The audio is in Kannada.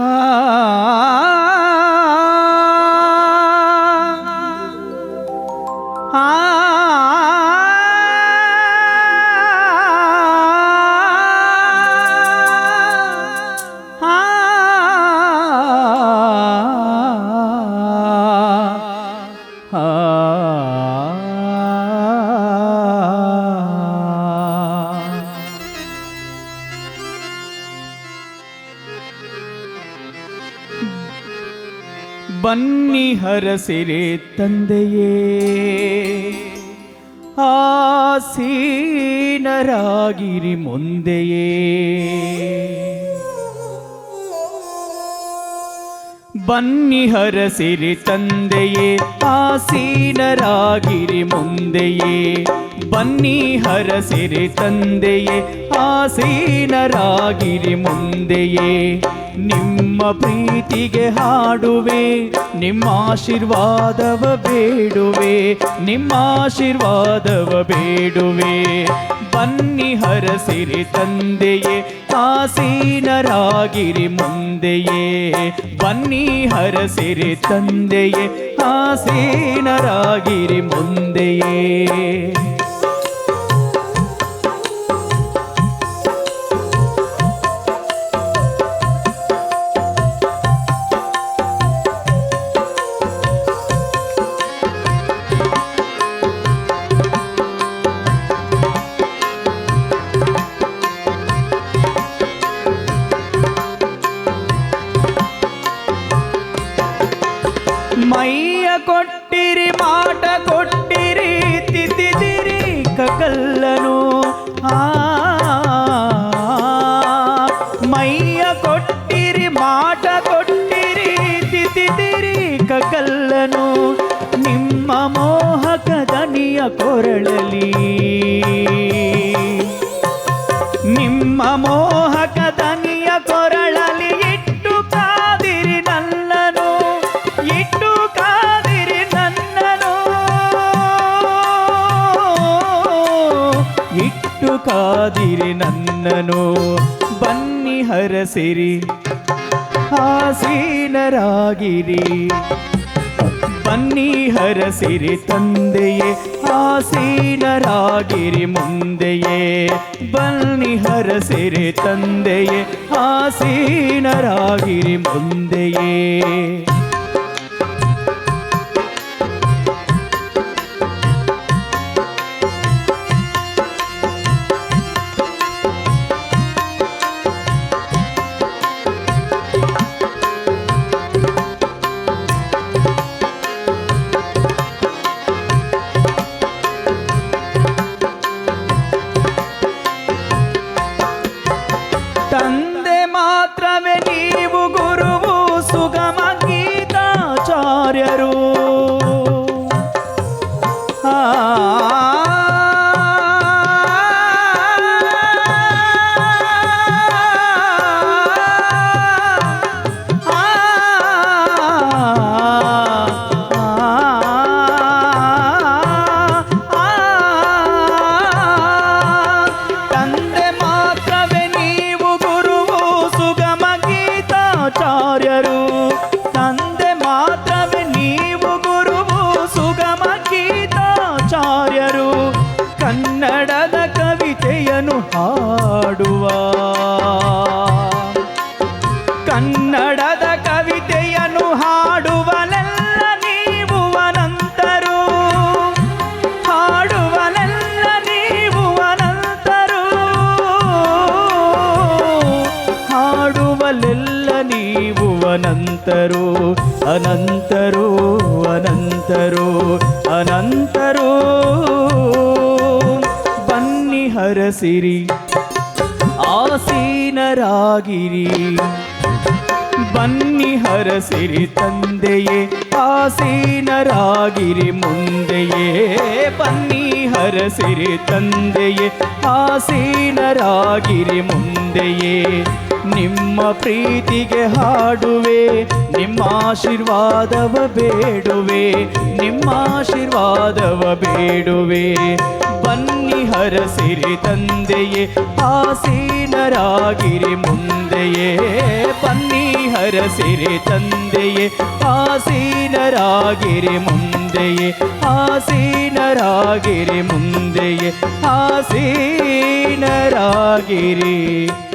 Ah. ಬನ್ನಿ ಹರಸಿರೆ ತಂದೆಯೇ. ಆಸೀನರಾಗಿರಿ ಮುಂದೆಯೇ. ಬನ್ನಿ ಹರಸಿರಿ ತಂದೆಯೇ, ಆಸೀನರಾಗಿರಿ ಮುಂದೆಯೇ. ಬನ್ನಿ ಹರಸಿರಿ ತಂದೆಯೇ, ಆಸೀನರಾಗಿರಿ ಮುಂದೆಯೇ. ನಿಮ್ಮ ಪ್ರೀತಿಗೆ ಹಾಡುವೆ, ನಿಮ್ಮ ಆಶೀರ್ವಾದವ ಬೇಡುವೆ, ನಿಮ್ಮ ಆಶೀರ್ವಾದವ ಬೇಡುವೆ. ಬನ್ನಿ ಹರಸಿರಿ ತಂದೆಯೇ, ಆಸೀನರಾಗಿರಿ ಮುಂದೆಯೇ. ಬನ್ನಿ ಹರಸಿರಿ ತಂದೆಯೇ, ಆಸೀನರಾಗಿರಿ ಮುಂದೆಯೇ. ಮೈಯ ಕೊಟ್ಟಿರಿ, ಮಾಟ ಕೊಟ್ಟಿರಿ, ತಿದ್ದಿದಿರಿ ಕಕಲ್ಲನು ಆ, ಮೈಯ ಕೊಟ್ಟಿರಿ, ಮಾಟ ಕೊಟ್ಟಿರಿ, ತಿದ್ದಿದಿರಿ ಕಕಲ್ಲನು ನಿಮ್ಮ ಮೋಹಕ ದನಿಯ ಕೊರಳಲಿ ನಿಮ್ಮ ಮೋಹಕ ನನ್ನನು ಬನ್ನಿ ಹರಸಿರಿ ಆಸೀನರಾಗಿರಿ. ಬನ್ನಿ ಹರಸಿರಿ ತಂದೆಯೇ ಆಸೀನರಾಗಿರಿ ಮುಂದೆಯೇ. ಬನ್ನಿ ಹರಸಿರಿ ತಂದೆಯೇ ಆಸೀನರಾಗಿರಿ ಮುಂದೆಯೇ. Guerreiro ಕನ್ನಡದ ಕವಿತೆಯನ್ನು ಹಾಡುವಲೆಲ್ಲ ನೀವು ಅನಂತರು ಹಾಡುವಲೆಲ್ಲ ನೀವು ಅನಂತರು ಹಾಡುವಲೆಲ್ಲ ನೀವು ಅನಂತರು ಅನಂತರು ಅನಂತರು ಅನಂತರು. ಬನ್ನಿ ಹರಸಿರಿ, ಆಸೀನರಾಗಿರಿ. ಬನ್ನಿ ಹರಸಿರಿ ತಂದೆಯೇ, ಆಸೀನರಾಗಿರಿ ಮುಂದೆಯೇ. ಬನ್ನಿ ಹರಸಿರಿ ತಂದೆಯೇ, ಆಸೀನರಾಗಿರಿ ಮುಂದೆಯೇ. ನಿಮ್ಮ ಪ್ರೀತಿಗೆ ಹಾಡುವೆ, ನಿಮ್ಮ ಆಶೀರ್ವಾದವ ಬೇಡುವೆ, ನಿಮ್ಮ ಆಶೀರ್ವಾದವ ಬೇಡುವೆ. ಬನ್ನಿ ಹರಸಿರಿ ತಂದೆಯೇ, ಆಸೀನರಾಗಿರಿ ಮುಂದೆಯೇ. ಬನ್ನಿ ಹರಸಿರಿ ತಂದೆಯೇ ಆಸೀನರಾಗಿರಿ ಮುಂದೆಯೇ ಆಸೀನರಾಗಿರಿ ಮುಂದೆಯೇ ಆಸೀನರಾಗಿರಿ ಮುಂದೆ